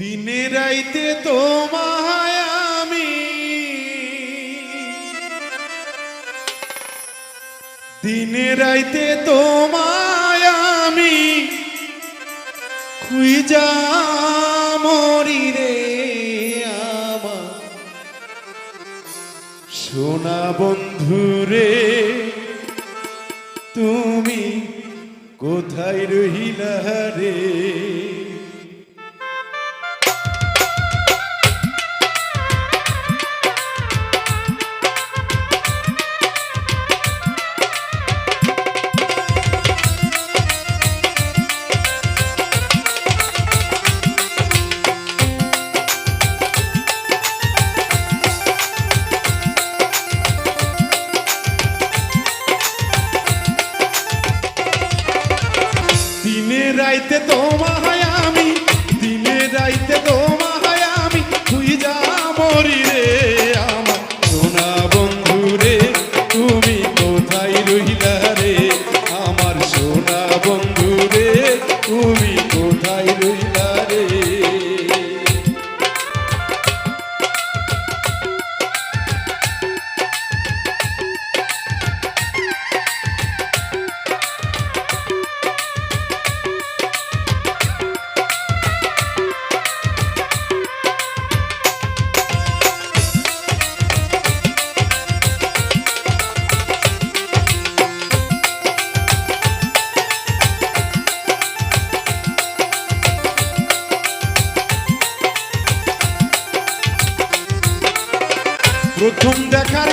দিনে রাইতে তোমায় আমি। দিনে রাইতে তোমায় আমি। খুঁজা মরি রে আমার। সোনা বন্ধু রে, তুমি কোথায় রহিলা রে? দিনে রাইতে তোমায় আমি দিনে রাইতে তোমায় প্রথম দেখার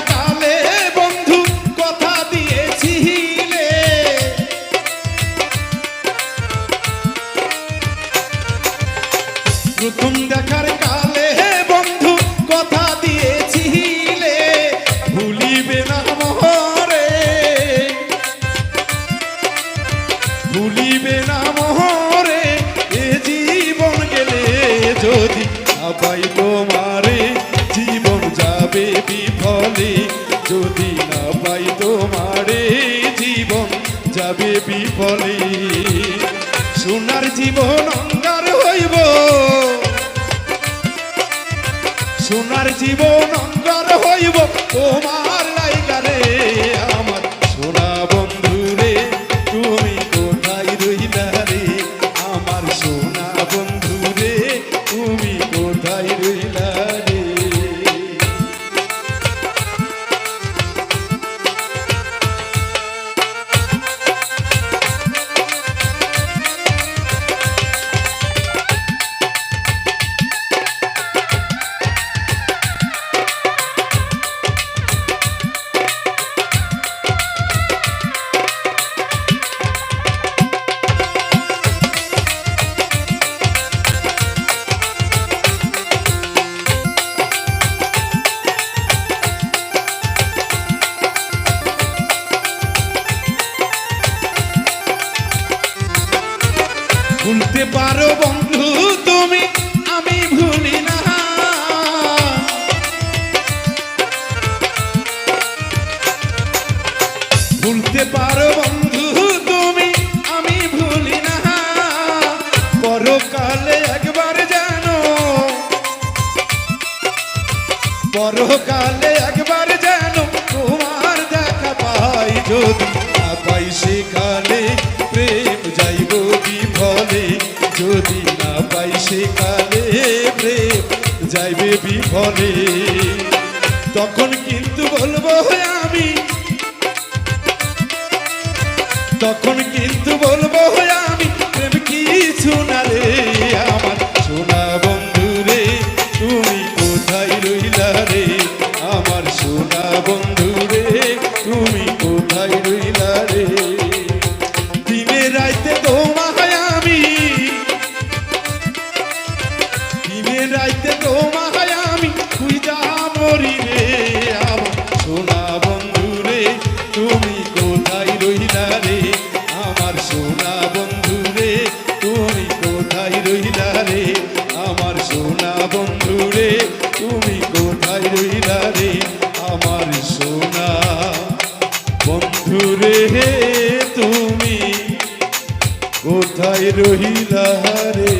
পাই তোমারে জীবন যাবে বিফলে। সোনার জীবন অঙ্গার হইব। সোনার জীবন অঙ্গার হইব। তোমার ভুলতে পারো বন্ধু তুমি, আমি ভুলি না। ভুলতে পারো বন্ধু তুমি, আমি ভুলি না। পরকালে একবার জানো, পরকালে একবার জানো, তোমার দেখা পাই যদি। যদি না পাই সেখানে প্রেম যাইবে বিফলে। তখন কিন্তু বলব বন্ধুরে হে তুমি কোথায় রহিলা রে